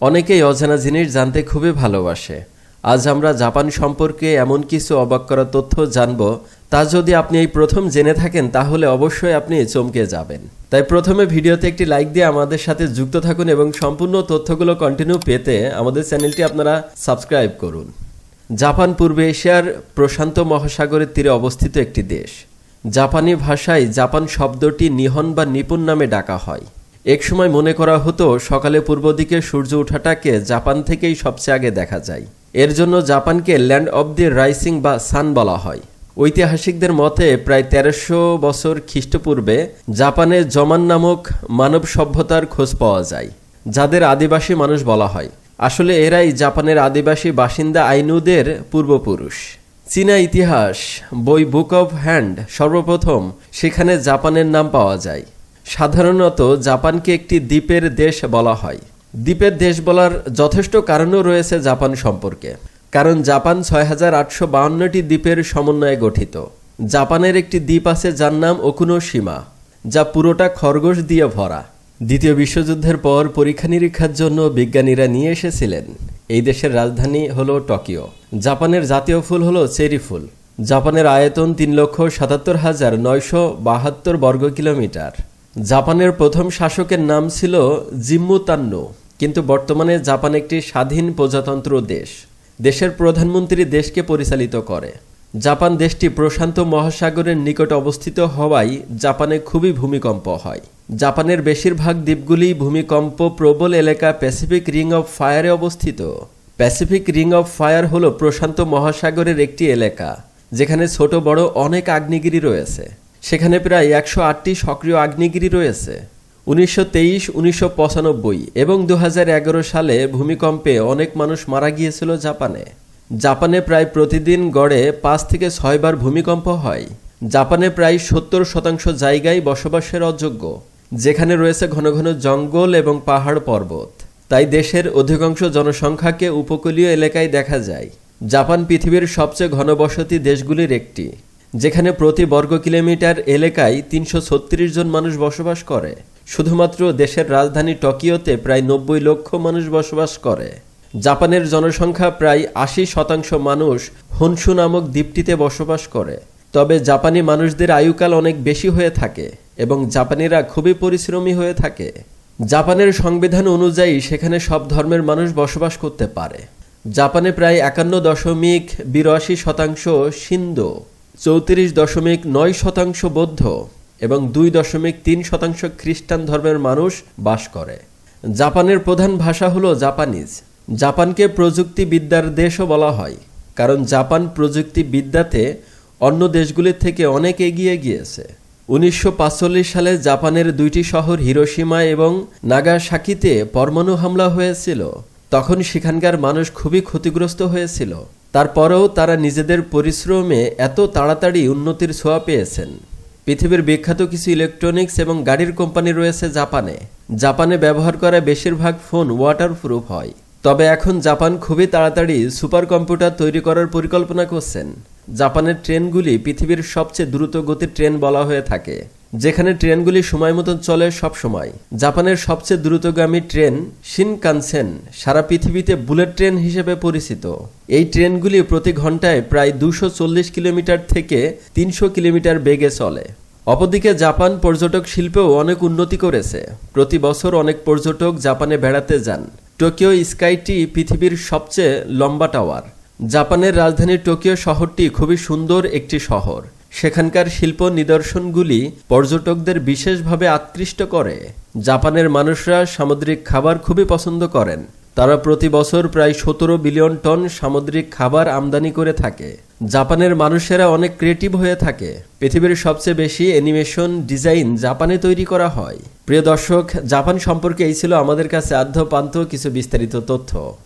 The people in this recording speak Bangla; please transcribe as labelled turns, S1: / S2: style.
S1: অনেকেই অজানা জিনিস জানতে খুবই ভালোবাসে। আজ আমরা জাপান সম্পর্কে এমন কিছু অবাক করা তথ্য জানব, তা যদি আপনি এই প্রথম জেনে থাকেন, তাহলে অবশ্যই আপনি চমকে যাবেন। তাই প্রথমে ভিডিওতে একটি লাইক দিয়ে আমাদের সাথে যুক্ত থাকুন এবং সম্পূর্ণ তথ্যগুলো কন্টিনিউ পেতে আমাদের চ্যানেলটি আপনারা সাবস্ক্রাইব করুন। জাপান পূর্ব এশিয়ার প্রশান্ত মহাসাগরের তীরে অবস্থিত একটি দেশ। জাপানি ভাষায় জাপান শব্দটি নিহন বা নিপুণ নামে ডাকা হয়। একসময় মনে করা হতো, সকালে পূর্ব দিকে সূর্য ওঠাটাকে জাপান থেকেই সবচেয়ে আগে দেখা যায়। এর জন্য জাপানকে ল্যান্ড অব দি রাইসিং বা সান বলা হয়। ঐতিহাসিকদের মতে, প্রায় তেরোশো বছর খ্রিস্টপূর্বে জাপানে জমান নামক মানব সভ্যতার খোঁজ পাওয়া যায়, যাদের আদিবাসী মানুষ বলা হয়। আসলে এরাই জাপানের আদিবাসী বাসিন্দা আইনুদের পূর্বপুরুষ। চীনা ইতিহাস, বই বুক অব হ্যান্ড সর্বপ্রথম, সেখানে জাপানের নাম পাওয়া যায়। সাধারণত জাপানকে একটি দ্বীপের দেশ বলা হয়। দ্বীপের দেশ বলার যথেষ্ট কারণও রয়েছে জাপান সম্পর্কে, কারণ জাপান ছয় হাজার আটশো বাউন্নটি দ্বীপের সমন্বয়ে গঠিত। জাপানের একটি দ্বীপ আছে যার নাম ওকুনোসীমা যা পুরোটা খরগোশ দিয়ে ভরা। দ্বিতীয় বিশ্বযুদ্ধের পর পরীক্ষা নিরীক্ষার জন্য বিজ্ঞানীরা নিয়ে এসেছিলেন। এই দেশের রাজধানী হল টোকিও। জাপানের জাতীয় ফুল হল চেরি ফুল। জাপানের আয়তন তিন লক্ষ সাতাত্তর হাজার নয়শো বাহাত্তর বর্গ কিলোমিটার জাপানের প্রথম শাসকের নাম ছিল জিম্মু তান্নো কিন্তু বর্তমানে জাপান একটি স্বাধীন প্রজাতন্ত্র দেশ। দেশের প্রধানমন্ত্রী দেশকে পরিচালিত করে। জাপান দেশটি প্রশান্ত মহাসাগরের নিকট অবস্থিত হওয়ায় জাপানে খুবই ভূমিকম্প হয়। জাপানের বেশিরভাগ দ্বীপগুলি ভূমিকম্প প্রবল এলাকা প্যাসিফিক রিং অফ ফায়ারে অবস্থিত। প্যাসিফিক রিং অফ ফায়ার হল প্রশান্ত মহাসাগরের একটি এলাকা, যেখানে ছোট বড় অনেক আগ্নেয়গিরি রয়েছে। সেখানে প্রায় একশো আটটি সক্রিয় আগ্নেয়গিরি রয়েছে। উনিশশো তেইশ, উনিশশো পঁচানব্বই এবং দু হাজার এগারো সালে ভূমিকম্পে অনেক মানুষ মারা গিয়েছিল জাপানে। জাপানে প্রায় প্রতিদিন গড়ে পাঁচ থেকে ছয়বার ভূমিকম্প হয়। জাপানে প্রায় সত্তর শতাংশ জায়গায় বসবাসের অযোগ্য, যেখানে রয়েছে ঘন ঘন জঙ্গল এবং পাহাড় পর্বত। তাই দেশের অধিকাংশ জনসংখ্যাকে উপকূলীয় এলাকায় দেখা যায়। জাপান পৃথিবীর সবচেয়ে ঘনবসতি দেশগুলির একটি। যেখানে প্রতি বর্গ কিলোমিটার এলাকায় তিনশো ছত্রিশ জন মানুষ বসবাস করে। শুধুমাত্র দেশের রাজধানী টোকিওতে প্রায় নব্বই লক্ষ মানুষ বসবাস করে। জাপানের জনসংখ্যা প্রায় আশি শতাংশ মানুষ হনসু নামক দ্বীপটিতে বসবাস করে। তবে জাপানি মানুষদের আয়ুকাল অনেক বেশি হয়ে থাকে এবং জাপানিরা খুবই পরিশ্রমী হয়ে থাকে। জাপানের সংবিধান অনুযায়ী সেখানে সব ধর্মের মানুষ বসবাস করতে পারে। জাপানে প্রায় একান্ন দশমিক বিরাশি শতাংশ সিন্ধু। চৌত্রিশ দশমিক নয় শতাংশ বৌদ্ধ এবং দুই দশমিক তিন শতাংশ খ্রিস্টান ধর্মের মানুষ বাস করে। জাপানের প্রধান ভাষা হলো জাপানিজ। জাপানকে প্রযুক্তিবিদ্যার দেশও বলা হয়, কারণ জাপান প্রযুক্তিবিদ্যাতে অন্য দেশগুলির থেকে অনেক এগিয়ে গিয়েছে। উনিশশো সালে জাপানের দুইটি শহর হিরোসীমা এবং নাগাসাকিতে পরমাণু হামলা হয়েছিল। তখন সেখানকার মানুষ খুবই ক্ষতিগ্রস্ত হয়েছিল। তারপরেও তারা নিজেদের পরিশ্রমে এত তাড়াতাড়ি উন্নতির ছোঁয়া পেয়েছেন। পৃথিবীর বিখ্যাত কিছু ইলেকট্রনিক্স এবং গাড়ির কোম্পানি রয়েছে জাপানে। জাপানে ব্যবহার করা বেশিরভাগ ফোন ওয়াটারপ্রুফ হয়। তবে এখন জাপান খুবই তাড়াতাড়ি সুপার কম্পিউটার তৈরি করার পরিকল্পনা করছেন। জাপানের ট্রেনগুলি পৃথিবীর সবচেয়ে দ্রুত গতির ট্রেন বলা হয়ে থাকে। যেখানে ট্রেনগুলি সময় মতন চলে সব সময়। জাপানের সবচেয়ে দ্রুতগামী ট্রেন শিনকানসেন সারা পৃথিবীতে বুলেট ট্রেন হিসেবে পরিচিত। এই ট্রেনগুলি প্রতি ঘন্টায় প্রায় দুশো কিলোমিটার থেকে তিনশো কিলোমিটার বেগে চলে। অপরদিকে জাপান পর্যটক শিল্পেও অনেক উন্নতি করেছে। প্রতি বছর অনেক পর্যটক জাপানে বেড়াতে যান। টোকিও স্কাইটি পৃথিবীর সবচেয়ে লম্বা টাওয়ার। জাপানের রাজধানী টোকিও শহরটি খুবই সুন্দর একটি শহর। সেখানকার শিল্প নিদর্শনগুলি পর্যটকদের বিশেষভাবে আকৃষ্ট করে। জাপানের মানুষরা সামুদ্রিক খাবার খুবই পছন্দ করেন। তারা প্রতি বছর প্রায় সতেরো বিলিয়ন টন সামুদ্রিক খাবার আমদানি করে থাকে। জাপানের মানুষেরা অনেক ক্রিয়েটিভ হয়ে থাকে। পৃথিবীর সবচেয়ে বেশি অ্যানিমেশন ডিজাইন জাপানে তৈরি করা হয়। প্রিয় দর্শক, জাপান সম্পর্কে এই ছিল আমাদের কাছে আদ্যপান্ত কিছু বিস্তারিত তথ্য।